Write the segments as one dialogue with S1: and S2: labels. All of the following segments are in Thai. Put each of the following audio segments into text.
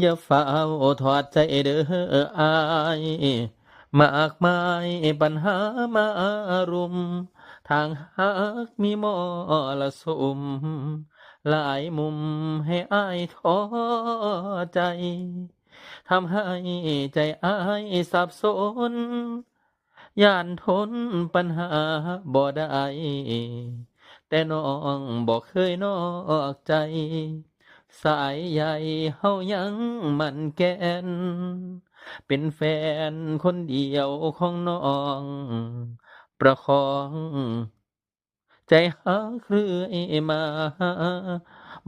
S1: อย่าเฝ้าถอดใจเด้ออายมากมายปัญหามารุม ทางหักมีมรสุม หลายมุมให้อายท้อใจ ทำให้ใจอายสับสน ย่านทนปัญหาบ่ได้ แต่น้องบอกเคยนอกใจ สายใยเฮายังมันแก่นเป็นแฟนคนเดียวของน้อง ประคอง ใจหักเรื่อยมา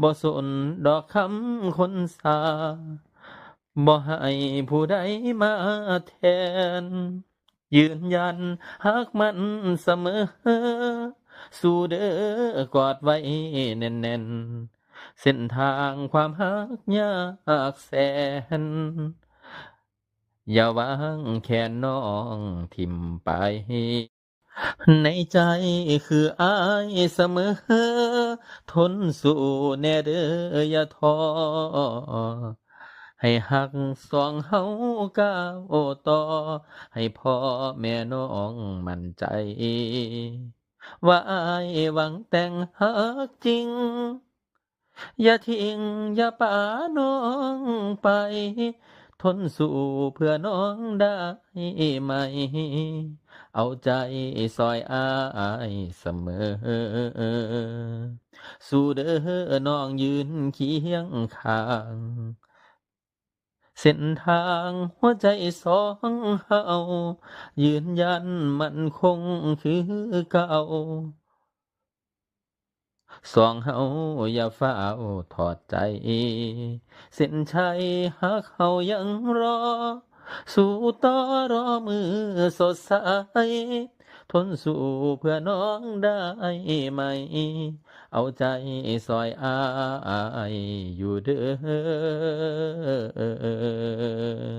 S1: บ่สนดอกคำคนสาบ่ให้ผู้ใดมาแทน ยืนยันหักมันเสมอ สู้เด้อกอดไว้แน่นๆ เส้นทางความหักยากแสน อย่าวางแขนน้องทิมไป ในใจคืออายเสมอ ทนสู้แน่เด้ออย่าท้อให้หักสองเฮาก้าวต่อ ให้พ่อแม่น้องมั่นใจ ว่าอายหวังแต่งหักจริง อย่าทิ้งอย่าป่าน้องไป ทนสู้เพื่อน้องได้ไหม เอาใจซอยอายเสมอ สู้เด้อน้องยืนเคียงข้างเส้นทางหัวใจสองเฮายืนยันมันคงคือเก่า สองเฮาอย่าฝ้าถอดใจ เส้นชัยหักเฮายังรอ สู้ต่อรอมือสดใส ทนสู้เพื่อน้องได้ไหม เอาใจซอยอายอยู่เด้อ